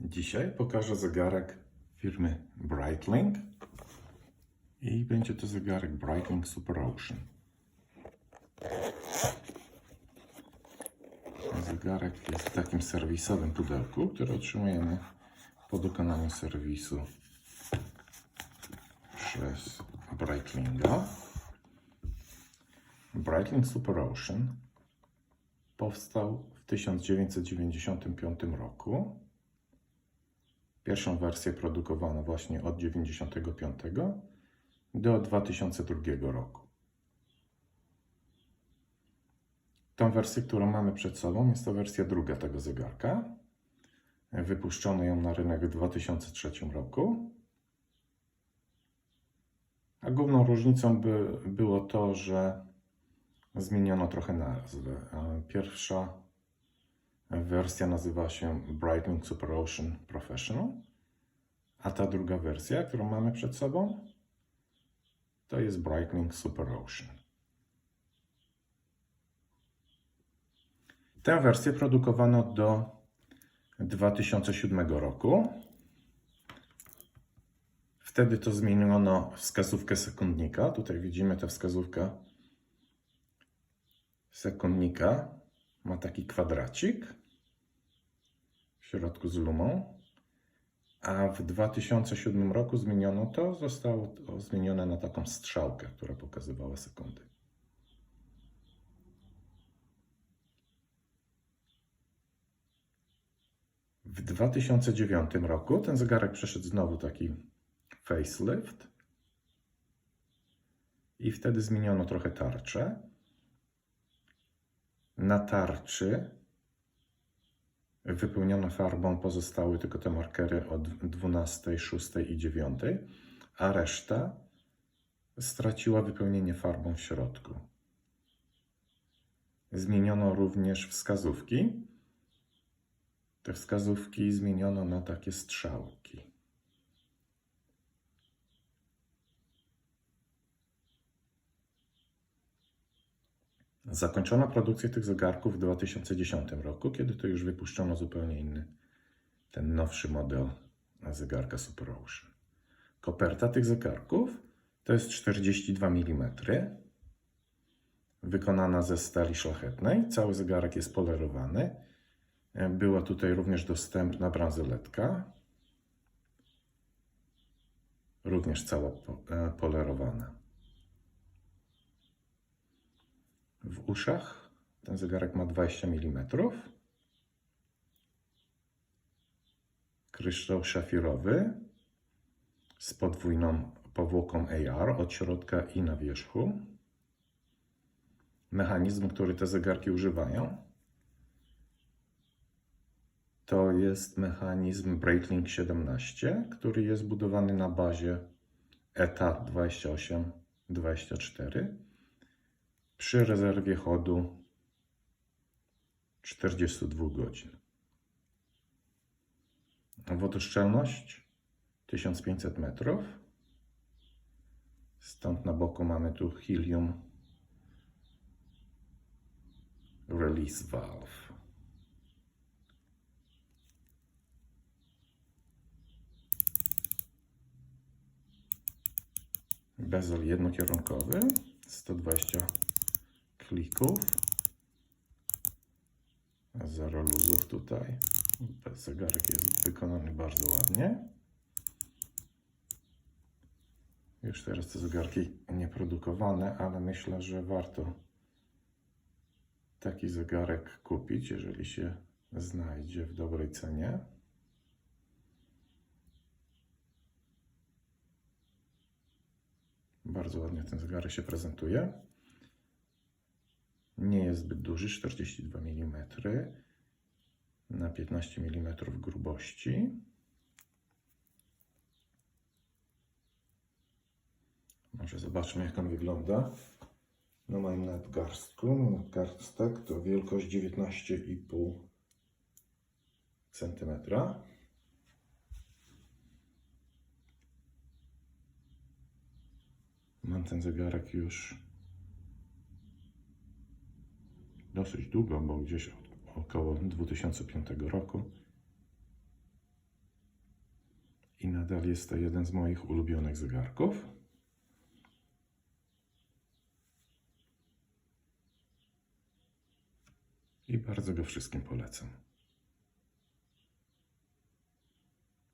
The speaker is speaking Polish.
Dzisiaj pokażę zegarek firmy Breitling i będzie to zegarek Breitling Super Ocean. Zegarek jest w takim serwisowym pudełku, który otrzymujemy po dokonaniu serwisu przez Breitlinga. Breitling Super Ocean powstał w 1995 roku. Pierwszą wersję produkowano właśnie od 1995 do 2002 roku. Tą wersję, którą mamy przed sobą, jest to wersja druga tego zegarka. Wypuszczono ją na rynek w 2003 roku. A główną różnicą by, było to, że zmieniono trochę nazwę. Pierwsza wersja nazywa się Breitling Super Ocean Professional, a ta druga wersja, którą mamy przed sobą, to jest Breitling Super Ocean. Tę wersję produkowano do 2007 roku. Wtedy to zmieniono wskazówkę sekundnika. Tutaj widzimy tę wskazówkę sekundnika. Ma taki kwadracik w środku z lumą. A w 2007 roku zmieniono to, zostało to zmienione na taką strzałkę, która pokazywała sekundy. W 2009 roku ten zegarek przeszedł znowu taki facelift i wtedy zmieniono trochę tarczę. Na tarczy wypełniono farbą pozostały tylko te markery od 12, 6 i 9, a reszta straciła wypełnienie farbą w środku. Zmieniono również wskazówki. Te wskazówki zmieniono na takie strzałki. Zakończono produkcję tych zegarków w 2010 roku, kiedy to już wypuszczono zupełnie inny, ten nowszy model zegarka Super Ocean. Koperta tych zegarków to jest 42 mm, wykonana ze stali szlachetnej. Cały zegarek jest polerowany. Była tutaj również dostępna bransoletka, również cała e, polerowana. W uszach ten zegarek ma 20 mm. Kryształ szafirowy z podwójną powłoką AR od środka i na wierzchu. Mechanizm, który te zegarki używają, to jest mechanizm Breitling 17, który jest budowany na bazie ETA 2824 przy rezerwie chodu 42 godzin. Wodoszczelność 1500 metrów. Stąd na boku mamy tu helium release valve. Bezel jednokierunkowy, 120 klików. Zero luzów tutaj. Zegarek jest wykonany bardzo ładnie. Już teraz te zegarki nie produkowane, ale myślę, że warto taki zegarek kupić, jeżeli się znajdzie w dobrej cenie. Bardzo ładnie ten zegarek się prezentuje. Nie jest zbyt duży, 42 mm na 15 mm grubości. Może zobaczmy, jak on wygląda. Na moim nadgarstku. Nadgarstek to wielkość 19,5 cm. Mam ten zegarek już dosyć długo, bo gdzieś około 2005 roku. I nadal jest to jeden z moich ulubionych zegarków. I bardzo go wszystkim polecam.